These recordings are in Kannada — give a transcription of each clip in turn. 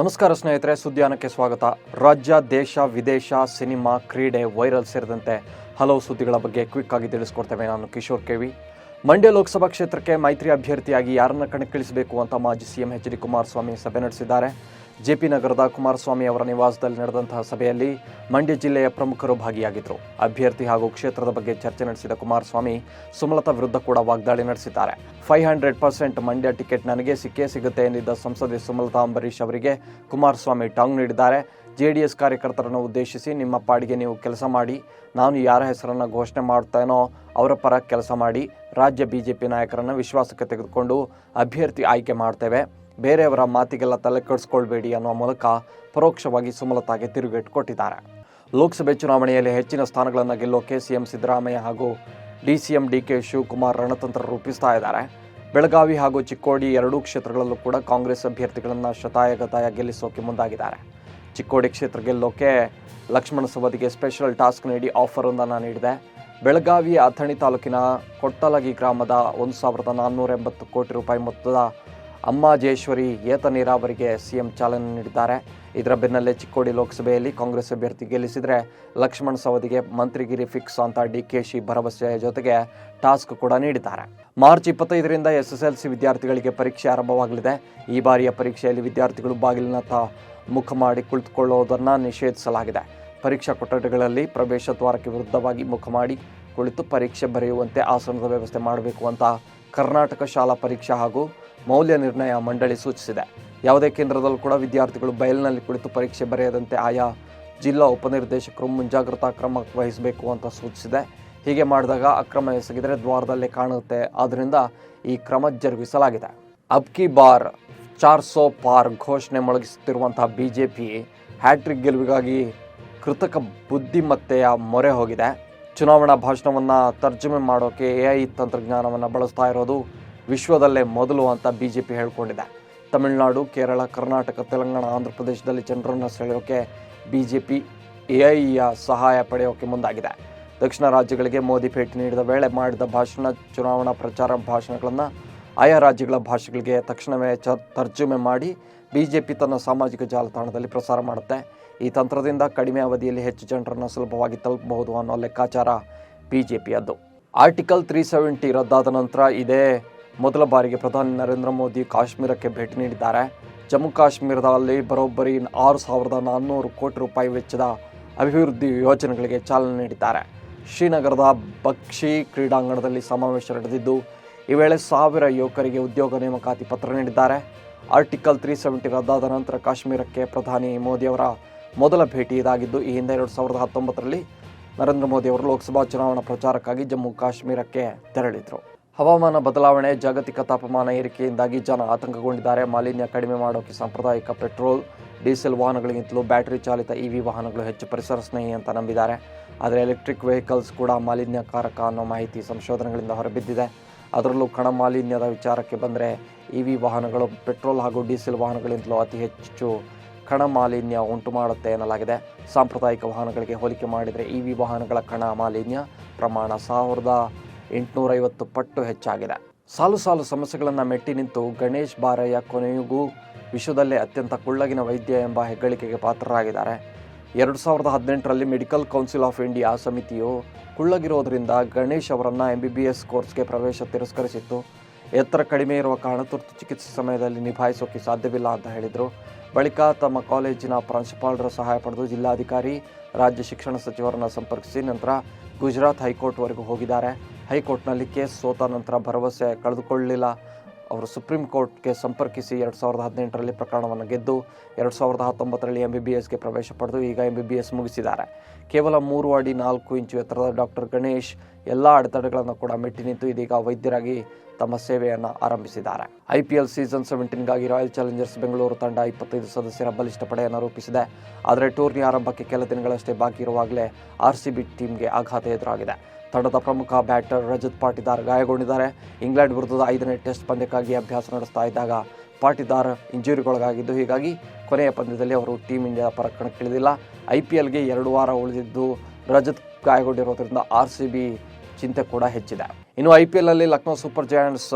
ನಮಸ್ಕಾರ ಸ್ನೇಹಿತರೆ, ಸುದ್ದಿಯಾನಕ್ಕೆ ಸ್ವಾಗತ. ರಾಜ್ಯ, ದೇಶ, ವಿದೇಶ, ಸಿನಿಮಾ, ಕ್ರೀಡೆ, ವೈರಲ್ ಸೇರಿದಂತೆ ಹಲವು ಸುದ್ದಿಗಳ ಬಗ್ಗೆ ಕ್ವಿಕ್ ಆಗಿ ತಿಳಿಸ್ಕೊಡ್ತೇವೆ ನಾನು ಕಿಶೋರ್ ಕೆವಿ ಮಂಡ್ಯ ಲೋಕಸಭಾ ಕ್ಷೇತ್ರಕ್ಕೆ ಮೈತ್ರಿ ಅಭ್ಯರ್ಥಿಯಾಗಿ ಯಾರನ್ನ ಕಣಕ್ಕಿಳಿಸಬೇಕು ಅಂತ ಮಾಜಿ ಸಿಎಂ ಎಚ್ ಡಿ ಕುಮಾರಸ್ವಾಮಿ ಸಭೆ ನಡೆಸಿದ್ದಾರೆ. ಜೆಪಿ ನಗರದ ಕುಮಾರಸ್ವಾಮಿ ಅವರ ನಿವಾಸದಲ್ಲಿ ನಡೆದಂತಹ ಸಭೆಯಲ್ಲಿ ಮಂಡ್ಯ ಜಿಲ್ಲೆಯ ಪ್ರಮುಖರು ಭಾಗಿಯಾಗಿದ್ದರು ಅಭ್ಯರ್ಥಿ ಹಾಗೂ ಕ್ಷೇತ್ರದ ಬಗ್ಗೆ ಚರ್ಚೆ ನಡೆಸಿದ ಕುಮಾರಸ್ವಾಮಿ ಸುಮಲತಾ ವಿರುದ್ಧ ಕೂಡ ವಾಗ್ದಾಳಿ ನಡೆಸಿದ್ದಾರೆ. Five hundred percent Mandya ticket ನನಗೆ ಸಿಕ್ಕೇ ಸಿಗುತ್ತೆ ಎಂದಿದ್ದ ಸಂಸದೆ ಸುಮಲತಾ ಅಂಬರೀಶ್ ಅವರಿಗೆ ಕುಮಾರಸ್ವಾಮಿ ಟಾಂಗ್ ನೀಡಿದ್ದಾರೆ. ಜೆಡಿಎಸ್ ಕಾರ್ಯಕರ್ತರನ್ನು ಉದ್ದೇಶಿಸಿ ನಿಮ್ಮ ಪಾಡಿಗೆ ನೀವು ಕೆಲಸ ಮಾಡಿ, ನಾನು ಯಾರ ಹೆಸರನ್ನು ಘೋಷಣೆ ಮಾಡ್ತೇನೋ ಅವರ ಪರ ಕೆಲಸ ಮಾಡಿ, ರಾಜ್ಯ ಬಿಜೆಪಿ ನಾಯಕರನ್ನು ವಿಶ್ವಾಸಕ್ಕೆ ತೆಗೆದುಕೊಂಡು ಅಭ್ಯರ್ಥಿ ಆಯ್ಕೆ ಮಾಡ್ತೇವೆ. ಬೇರೆಯವರ ಮಾತಿಗೆಲ್ಲ ತಲೆ ಕೆಡಿಸ್ಕೊಳ್ಬೇಡಿ ಅನ್ನುವ ಮೂಲಕ ಪರೋಕ್ಷವಾಗಿ ಸುಮಲತಾಗೆ ತಿರುಗೇಟು ಕೊಟ್ಟಿದ್ದಾರೆ. ಲೋಕಸಭೆ ಚುನಾವಣೆಯಲ್ಲಿ ಹೆಚ್ಚಿನ ಸ್ಥಾನಗಳನ್ನು ಗೆಲ್ಲೋಕೆ ಸಿಎಂ ಸಿದ್ದರಾಮಯ್ಯ ಹಾಗೂ D C M D K Shivakumar ರಣತಂತ್ರ ರೂಪಿಸ್ತಾ ಇದ್ದಾರೆ. ಬೆಳಗಾವಿ ಹಾಗೂ ಚಿಕ್ಕೋಡಿ ಎರಡೂ ಕ್ಷೇತ್ರಗಳಲ್ಲೂ ಕೂಡ ಕಾಂಗ್ರೆಸ್ ಅಭ್ಯರ್ಥಿಗಳನ್ನು ಶತಾಯಗತಾಯ ಗೆಲ್ಲಿಸೋಕೆ ಮುಂದಾಗಿದ್ದಾರೆ. ಚಿಕ್ಕೋಡಿ ಕ್ಷೇತ್ರ ಗೆಲ್ಲೋಕೆ ಲಕ್ಷ್ಮಣ ಸವದಿಗೆ ಸ್ಪೆಷಲ್ ಟಾಸ್ಕ್ ನೀಡಿ ಆಫರ್ ಒಂದನ್ನು ನೀಡಿದೆ. ಬೆಳಗಾವಿ ಅಥಣಿ ತಾಲೂಕಿನ ಕೊಟ್ಟಲಗಿ ಗ್ರಾಮದ ಒಂದು ಸಾವಿರದ ನಾನ್ನೂರ ಎಂಬತ್ತು ಕೋಟಿ ರೂಪಾಯಿ ಮೊತ್ತದ ಅಮ್ಮಾಜೇಶ್ವರಿ ಏತ ನೀರಾವರಿಗೆ ಸಿಎಂ ಚಾಲನೆ ನೀಡಿದ್ದಾರೆ. ಇದರ ಬೆನ್ನಲ್ಲೇ ಚಿಕ್ಕೋಡಿ ಲೋಕಸಭೆಯಲ್ಲಿ ಕಾಂಗ್ರೆಸ್ ಅಭ್ಯರ್ಥಿ ಗೆಲ್ಲಿಸಿದರೆ ಲಕ್ಷ್ಮಣ್ ಸವದಿಗೆ ಮಂತ್ರಿಗಿರಿ ಫಿಕ್ಸ್ ಅಂತ ಡಿ ಕೆ ಶಿ ಭರವಸೆಯ ಜೊತೆಗೆ ಟಾಸ್ಕ್ ಕೂಡ ನೀಡಿದ್ದಾರೆ. ಮಾರ್ಚ್ ಇಪ್ಪತ್ತೈದರಿಂದ ಎಸ್ ಎಸ್ ಎಲ್ ಸಿ ವಿದ್ಯಾರ್ಥಿಗಳಿಗೆ ಪರೀಕ್ಷೆ ಆರಂಭವಾಗಲಿದೆ. ಈ ಬಾರಿಯ ಪರೀಕ್ಷೆಯಲ್ಲಿ ವಿದ್ಯಾರ್ಥಿಗಳು ಬಾಗಿಲಿನತ್ತ ಮುಖ ಮಾಡಿ ಕುಳಿತುಕೊಳ್ಳುವುದನ್ನು ನಿಷೇಧಿಸಲಾಗಿದೆ. ಪರೀಕ್ಷಾ ಕೊಠಡಿಗಳಲ್ಲಿ ಪ್ರವೇಶ ದ್ವಾರಕ್ಕೆ ವಿರುದ್ಧವಾಗಿ ಮುಖ ಮಾಡಿ ಕುಳಿತು ಪರೀಕ್ಷೆ ಬರೆಯುವಂತೆ ಆಸನದ ವ್ಯವಸ್ಥೆ ಮಾಡಬೇಕು ಅಂತ ಕರ್ನಾಟಕ ಶಾಲಾ ಪರೀಕ್ಷಾ ಹಾಗೂ ಮೌಲ್ಯ ನಿರ್ಣಯ ಮಂಡಳಿ ಸೂಚಿಸಿದೆ. ಯಾವುದೇ ಕೇಂದ್ರದಲ್ಲೂ ಕೂಡ ವಿದ್ಯಾರ್ಥಿಗಳು ಬಯಲಿನಲ್ಲಿ ಕುಳಿತು ಪರೀಕ್ಷೆ ಬರೆಯದಂತೆ ಆಯಾ ಜಿಲ್ಲಾ ಉಪನಿರ್ದೇಶಕರು ಮುಂಜಾಗ್ರತಾ ಕ್ರಮ ವಹಿಸಬೇಕು ಅಂತ ಸೂಚಿಸಿದೆ. ಹೀಗೆ ಮಾಡಿದಾಗ ಅಕ್ರಮ ಎಸಗಿದರೆ ದ್ವಾರದಲ್ಲೇ ಕಾಣುತ್ತೆ. ಆದ್ದರಿಂದ ಈ ಕ್ರಮ ಜರುಗಿಸಲಾಗಿದೆ. ಅಬ್ಕಿ ಬಾರ್ ಚಾರ್ ಸೋ ಪಾರ್ ಘೋಷಣೆ ಮೊಳಗಿಸುತ್ತಿರುವಂತಹ ಬಿಜೆಪಿ ಹ್ಯಾಟ್ರಿಕ್ ಗೆಲುವಿಗಾಗಿ ಕೃತಕ ಬುದ್ಧಿಮತ್ತೆಯ ಮೊರೆ ಹೋಗಿದೆ. ಚುನಾವಣಾ ಭಾಷಣವನ್ನು ತರ್ಜುಮೆ ಮಾಡೋಕೆ ಎ ಐ ತಂತ್ರಜ್ಞಾನವನ್ನು ಬಳಸ್ತಾ ಇರೋದು ವಿಶ್ವದಲ್ಲೇ ಮೊದಲು ಅಂತ ಬಿ ಜೆ ಪಿ ಹೇಳ್ಕೊಂಡಿದೆ. ತಮಿಳುನಾಡು, ಕೇರಳ, ಕರ್ನಾಟಕ, ತೆಲಂಗಾಣ, ಆಂಧ್ರ ಪ್ರದೇಶದಲ್ಲಿ ಜನರನ್ನು ಸೆಳೆಯೋಕೆ ಬಿ ಜೆ ಪಿ ಎ ಐಯ ಸಹಾಯ ಪಡೆಯೋಕೆ ಮುಂದಾಗಿದೆ. ದಕ್ಷಿಣ ರಾಜ್ಯಗಳಿಗೆ ಮೋದಿ ಭೇಟಿ ನೀಡಿದ ವೇಳೆ ಮಾಡಿದ ಭಾಷಣ, ಚುನಾವಣಾ ಪ್ರಚಾರ ಭಾಷಣಗಳನ್ನು ಆಯಾ ರಾಜ್ಯಗಳ ಭಾಷೆಗಳಿಗೆ ತಕ್ಷಣವೇ ಚ, ತರ್ಜುಮೆ ಮಾಡಿ ಬಿ ಜೆ ಪಿ ತನ್ನ ಸಾಮಾಜಿಕ ಜಾಲತಾಣದಲ್ಲಿ ಪ್ರಸಾರ ಮಾಡುತ್ತೆ. ಈ ತಂತ್ರದಿಂದ ಕಡಿಮೆ ಅವಧಿಯಲ್ಲಿ ಹೆಚ್ಚು ಜನರನ್ನು ಸುಲಭವಾಗಿ ತಲುಪಬಹುದು ಅನ್ನೋ ಲೆಕ್ಕಾಚಾರ ಬಿ ಜೆ ಪಿಯದ್ದು ಆರ್ಟಿಕಲ್ ತ್ರೀ ಸೆವೆಂಟಿ ರದ್ದಾದ ನಂತರ ಇದೇ ಮೊದಲ ಬಾರಿಗೆ ಪ್ರಧಾನಿ ನರೇಂದ್ರ ಮೋದಿ ಕಾಶ್ಮೀರಕ್ಕೆ ಭೇಟಿ ನೀಡಿದ್ದಾರೆ. ಜಮ್ಮು ಕಾಶ್ಮೀರದಲ್ಲಿ ಬರೋಬ್ಬರಿ ಆರು ಸಾವಿರದ ನಾನ್ನೂರು ಕೋಟಿ ರೂಪಾಯಿ ವೆಚ್ಚದ ಅಭಿವೃದ್ಧಿ ಯೋಜನೆಗಳಿಗೆ ಚಾಲನೆ ನೀಡಿದ್ದಾರೆ. ಶ್ರೀನಗರದ ಬಕ್ಷಿ ಕ್ರೀಡಾಂಗಣದಲ್ಲಿ ಸಮಾವೇಶ ನಡೆದಿದ್ದು, ಈ ವೇಳೆ ಸಾವಿರ ಯುವಕರಿಗೆ ಉದ್ಯೋಗ ನೇಮಕಾತಿ ಪತ್ರ ನೀಡಿದ್ದಾರೆ. ಆರ್ಟಿಕಲ್ ತ್ರೀ ಸೆವೆಂಟಿ ರದ್ದಾದ ನಂತರ ಕಾಶ್ಮೀರಕ್ಕೆ ಪ್ರಧಾನಿ ಮೋದಿಯವರ ಮೊದಲ ಭೇಟಿ ಇದಾಗಿದ್ದು, ಈ ಹಿಂದೆ ಎರಡು ಸಾವಿರದ ಹತ್ತೊಂಬತ್ತರಲ್ಲಿ ನರೇಂದ್ರ ಮೋದಿ ಅವರು ಲೋಕಸಭಾ ಚುನಾವಣಾ ಪ್ರಚಾರಕ್ಕಾಗಿ ಜಮ್ಮು ಕಾಶ್ಮೀರಕ್ಕೆ ತೆರಳಿದರು. ಹವಾಮಾನ ಬದಲಾವಣೆ, ಜಾಗತಿಕ ತಾಪಮಾನ ಏರಿಕೆಯಿಂದಾಗಿ ಜನ ಆತಂಕಗೊಂಡಿದ್ದಾರೆ. ಮಾಲಿನ್ಯ ಕಡಿಮೆ ಮಾಡೋಕೆ ಸಾಂಪ್ರದಾಯಿಕ ಪೆಟ್ರೋಲ್, ಡೀಸೆಲ್ ವಾಹನಗಳಿಗಿಂತಲೂ ಬ್ಯಾಟರಿ ಚಾಲಿತ ಇ ವಿ ವಾಹನಗಳು ಹೆಚ್ಚು ಪರಿಸರ ಸ್ನೇಹಿ ಅಂತ ನಂಬಿದ್ದಾರೆ. ಆದರೆ ಎಲೆಕ್ಟ್ರಿಕ್ ವೆಹಿಕಲ್ಸ್ ಕೂಡ ಮಾಲಿನ್ಯಕಾರಕ ಅನ್ನೋ ಮಾಹಿತಿ ಸಂಶೋಧನೆಗಳಿಂದ ಹೊರಬಿದ್ದಿದೆ. ಅದರಲ್ಲೂ ಕಣ ಮಾಲಿನ್ಯದ ವಿಚಾರಕ್ಕೆ ಬಂದರೆ ಇ ವಿ ವಾಹನಗಳು, ಪೆಟ್ರೋಲ್ ಹಾಗೂ ಡೀಸೆಲ್ ವಾಹನಗಳಿಂತಲೂ ಅತಿ ಹೆಚ್ಚು ಕಣ ಮಾಲಿನ್ಯ ಉಂಟು ಮಾಡುತ್ತೆ ಎನ್ನಲಾಗಿದೆ. ಸಾಂಪ್ರದಾಯಿಕ ವಾಹನಗಳಿಗೆ ಹೋಲಿಕೆ ಮಾಡಿದರೆ ಇ ವಿ ವಾಹನಗಳ ಕಣ ಮಾಲಿನ್ಯ ಪ್ರಮಾಣ ಸಾವಿರದ ಎಂಟುನೂರೈವತ್ತು ಪಟ್ಟು ಹೆಚ್ಚಾಗಿದೆ. ಸಾಲು ಸಾಲು ಸಮಸ್ಯೆಗಳನ್ನು ಮೆಟ್ಟಿ ನಿಂತು ಗಣೇಶ್ ಬಾರಯ್ಯ ಕೊನೆಗೂ ವಿಶ್ವದಲ್ಲೇ ಅತ್ಯಂತ ಕುಳ್ಳಗಿನ ವೈದ್ಯ ಎಂಬ ಹೆಗ್ಗಳಿಕೆಗೆ ಪಾತ್ರರಾಗಿದ್ದಾರೆ. ಎರಡು ಸಾವಿರದ ಹದಿನೆಂಟರಲ್ಲಿ ಮೆಡಿಕಲ್ ಕೌನ್ಸಿಲ್ ಆಫ್ ಇಂಡಿಯಾ ಸಮಿತಿಯು ಕುಳ್ಳಗಿರೋದರಿಂದ ಗಣೇಶ್ ಅವರನ್ನು ಎಂ ಬಿ ಬಿ ಎಸ್ ಕೋರ್ಸ್ಗೆ ಪ್ರವೇಶ ತಿರಸ್ಕರಿಸಿತ್ತು. ಎತ್ತರ ಕಡಿಮೆ ಇರುವ ಕಾರಣ ತುರ್ತು ಚಿಕಿತ್ಸೆ ಸಮಯದಲ್ಲಿ ನಿಭಾಯಿಸೋಕೆ ಸಾಧ್ಯವಿಲ್ಲ ಅಂತ ಹೇಳಿದರು. ಬಳಿಕ ತಮ್ಮ ಕಾಲೇಜಿನ ಪ್ರಾಂಶುಪಾಲರ ಸಹಾಯ ಪಡೆದು ಜಿಲ್ಲಾಧಿಕಾರಿ, ರಾಜ್ಯ ಶಿಕ್ಷಣ ಸಚಿವರನ್ನು ಸಂಪರ್ಕಿಸಿ ನಂತರ ಗುಜರಾತ್ ಹೈಕೋರ್ಟ್ವರೆಗೂ ಹೋಗಿದ್ದಾರೆ. ಹೈಕೋರ್ಟ್ನಲ್ಲಿ ಕೇಸ್ ಸೋತ ನಂತರ ಭರವಸೆ ಕಳೆದುಕೊಳ್ಳಲಿಲ್ಲ. ಅವರು ಸುಪ್ರೀಂ ಕೋರ್ಟ್ಗೆ ಸಂಪರ್ಕಿಸಿ ಎರಡು ಸಾವಿರದ ಹದಿನೆಂಟರಲ್ಲಿ ಪ್ರಕರಣವನ್ನು ಗೆದ್ದು ಎರಡು ಸಾವಿರದ ಹತ್ತೊಂಬತ್ತರಲ್ಲಿ ಎಂ ಬಿ ಬಿ ಎಸ್ಗೆ ಪ್ರವೇಶ ಪಡೆದು ಈಗ ಎಂ ಬಿ ಬಿ ಎಸ್ ಮುಗಿಸಿದ್ದಾರೆ. ಕೇವಲ ಮೂರು ಅಡಿ ನಾಲ್ಕು ಇಂಚು ಎತ್ತರದ ಡಾಕ್ಟರ್ ಗಣೇಶ್ ಎಲ್ಲ ಅಡೆತಡೆಗಳನ್ನು ಕೂಡ ಮೆಟ್ಟಿ ನಿಂತು ಇದೀಗ ವೈದ್ಯರಾಗಿ ತಮ್ಮ ಸೇವೆಯನ್ನು ಆರಂಭಿಸಿದ್ದಾರೆ. ಐ ಪಿ ಎಲ್ ಸೀಸನ್ ಸೆವೆಂಟೀನ್ಗಾಗಿ ರಾಯಲ್ ಚಾಲೆಂಜರ್ಸ್ ಬೆಂಗಳೂರು ತಂಡ ಇಪ್ಪತ್ತೈದು ಸದಸ್ಯರ ಬಲಿಷ್ಠ ಪಡೆಯನ್ನು ರೂಪಿಸಿದೆ. ಆದರೆ ಟೂರ್ನಿ ಆರಂಭಕ್ಕೆ ಕೆಲ ದಿನಗಳಷ್ಟೇ ಬಾಕಿ ಇರುವಾಗಲೇ ಆರ್ ಸಿ ಬಿ ಟೀಮ್ಗೆ ಆಘಾತ ಎದುರಾಗಿದೆ. ತಂಡದ ಪ್ರಮುಖ ಬ್ಯಾಟರ್ ರಜತ್ ಪಾಟಿದಾರ್ ಗಾಯಗೊಂಡಿದ್ದಾರೆ. ಇಂಗ್ಲೆಂಡ್ ವಿರುದ್ಧದ ಐದನೇ ಟೆಸ್ಟ್ ಪಂದ್ಯಕ್ಕಾಗಿ ಅಭ್ಯಾಸ ನಡೆಸ್ತಾ ಇದ್ದಾಗ ಪಾಟಿದಾರ್ ಇಂಜುರಿಗೊಳಗಾಗಿದ್ದು, ಹೀಗಾಗಿ ಕೊನೆಯ ಪಂದ್ಯದಲ್ಲಿ ಅವರು ಟೀಮ್ ಇಂಡಿಯಾ ಪರ ಕಣಕ್ಕಿಳಿದಿಲ್ಲ. ಐ ಪಿ ಎಲ್ಗೆ ಎರಡು ವಾರ ಉಳಿದಿದ್ದು, ರಜತ್ ಗಾಯಗೊಂಡಿರೋದ್ರಿಂದ ಆರ್ ಸಿ ಬಿ ಚಿಂತೆ ಕೂಡ ಹೆಚ್ಚಿದೆ. ಇನ್ನು I P ಎಲ್ನಲ್ಲಿ Lucknow super giants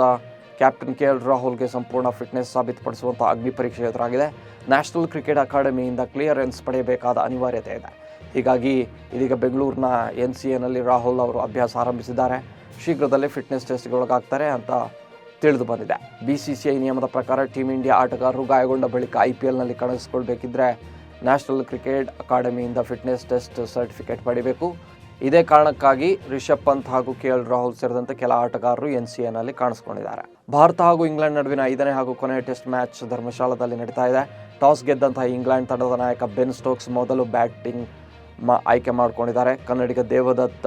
captain K L ರಾಹುಲ್ಗೆ ಸಂಪೂರ್ಣ ಫಿಟ್ನೆಸ್ ಸಾಬೀತುಪಡಿಸುವಂಥ ಅಗ್ನಿ ಪರೀಕ್ಷೆ ಎದುರಾಗಿದೆ. ನ್ಯಾಷನಲ್ ಕ್ರಿಕೆಟ್ ಅಕಾಡೆಮಿಯಿಂದ ಕ್ಲಿಯರೆನ್ಸ್ ಪಡೆಯಬೇಕಾದ ಅನಿವಾರ್ಯತೆ ಇದೆ. ಹೀಗಾಗಿ ಇದೀಗ ಬೆಂಗಳೂರಿನ ಎನ್ ಸಿ ಎನಲ್ಲಿ ರಾಹುಲ್ ಅವರು ಅಭ್ಯಾಸ ಆರಂಭಿಸಿದ್ದಾರೆ. ಶೀಘ್ರದಲ್ಲೇ ಫಿಟ್ನೆಸ್ ಟೆಸ್ಟ್ಗೆ ಒಳಗಾಗ್ತಾರೆ ಅಂತ ತಿಳಿದು ಬಂದಿದೆ. ಬಿ ಸಿ ಸಿ ಐ ನಿಯಮದ ಪ್ರಕಾರ ಟೀಮ್ ಇಂಡಿಯಾ ಆಟಗಾರರು ಗಾಯಗೊಂಡ ಬಳಿಕ ಐ ಪಿ ಎಲ್ನಲ್ಲಿ ಕಾಣಿಸಿಕೊಳ್ಬೇಕಿದ್ರೆ ನ್ಯಾಷನಲ್ ಕ್ರಿಕೆಟ್ ಅಕಾಡೆಮಿಯಿಂದ ಫಿಟ್ನೆಸ್ ಟೆಸ್ಟ್ ಸರ್ಟಿಫಿಕೇಟ್ ಪಡಿಬೇಕು. ಇದೇ ಕಾರಣಕ್ಕಾಗಿ ರಿಷಬ್ ಪಂತ್ ಹಾಗೂ ಕೆ ಎಲ್ ರಾಹುಲ್ ಸೇರಿದಂತೆ ಕೆಲ ಆಟಗಾರರು ಎನ್ ಸಿ ಎನಲ್ಲಿ ಕಾಣಿಸಿಕೊಂಡಿದ್ದಾರೆ. ಭಾರತ ಹಾಗೂ ಇಂಗ್ಲೆಂಡ್ ನಡುವಿನ ಐದನೇ ಹಾಗೂ ಕೊನೆಯ ಟೆಸ್ಟ್ ಮ್ಯಾಚ್ ಧರ್ಮಶಾಲಾದಲ್ಲಿ ನಡೀತಾ ಇದೆ. ಟಾಸ್ ಗೆದ್ದಂತಹ ಇಂಗ್ಲೆಂಡ್ ತಂಡದ ನಾಯಕ ಬೆನ್ ಸ್ಟೋಕ್ಸ್ ಮೊದಲು ಬ್ಯಾಟಿಂಗ್ ಮಾ ಆಯ್ಕೆ ಮಾಡಿಕೊಂಡಿದ್ದಾರೆ. ಕನ್ನಡಿಗ ದೇವದತ್ತ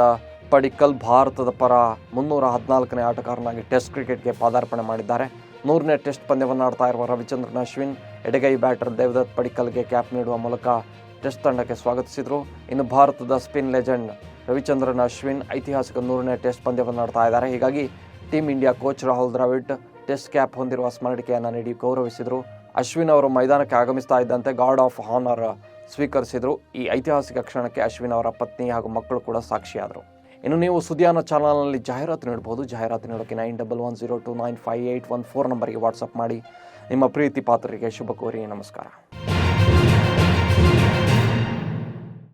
ಪಡಿಕಲ್ ಭಾರತದ ಪರ ಮುನ್ನೂರ ಹದಿನಾಲ್ಕನೇ ಆಟಗಾರನಾಗಿ ಟೆಸ್ಟ್ ಕ್ರಿಕೆಟ್ಗೆ ಪಾದಾರ್ಪಣೆ ಮಾಡಿದ್ದಾರೆ. ನೂರನೇ ಟೆಸ್ಟ್ ಪಂದ್ಯವನ್ನು ಆಡ್ತಾ ಇರುವ ರವಿಚಂದ್ರನ್, ಅಶ್ವಿನ್, ಎಡಗೈ ಬ್ಯಾಟರ್ ದೇವದತ್ ಪಡಿಕಲ್ಗೆ ಕ್ಯಾಪ್ ನೀಡುವ ಮೂಲಕ ಟೆಸ್ಟ್ ತಂಡಕ್ಕೆ ಸ್ವಾಗತಿಸಿದರು. ಇನ್ನು ಭಾರತದ ಸ್ಪಿನ್ ಲೆಜೆಂಡ್ ರವಿಚಂದ್ರನ್, ಅಶ್ವಿನ್ ಐತಿಹಾಸಿಕ ನೂರನೇ ಟೆಸ್ಟ್ ಪಂದ್ಯವನ್ನು ಆಡ್ತಾ ಇದ್ದಾರೆ. ಹೀಗಾಗಿ team India coach Rahul Dravid test cap ಹೊಂದಿರುವ ಸ್ಮರಣಿಕೆಯನ್ನು ನೀಡಿ ಗೌರವಿಸಿದರು. ಅಶ್ವಿನ್ ಅವರು ಮೈದಾನಕ್ಕೆ ಆಗಮಿಸ್ತಾ ಇದ್ದಂತೆ ಗಾರ್ಡ್ ಆಫ್ ಹಾನರ್ ಸ್ವೀಕರಿಸಿದರು. ಈ ಐತಿಹಾಸಿಕ ಕ್ಷಣಕ್ಕೆ ಅಶ್ವಿನ್ ಅವರ ಪತ್ನಿ ಹಾಗೂ ಮಕ್ಕಳು ಕೂಡ ಸಾಕ್ಷಿಯಾದರು. ಇನ್ನು ನೀವು ಸುದಿಯಾನ ಚಾನಲ್ನಲ್ಲಿ ಜಾಹೀರಾತು ನೀಡಬಹುದು ಜಾಹೀರಾತು ನೀಡೋಕ್ಕೆ nine double one zero two nine five eight one four ನಂಬರ್ಗೆ ವಾಟ್ಸಪ್ ಮಾಡಿ. ನಿಮ್ಮ ಪ್ರೀತಿ ಪಾತ್ರರಿಗೆ ಶುಭ ಕೋರಿ. ನಮಸ್ಕಾರ.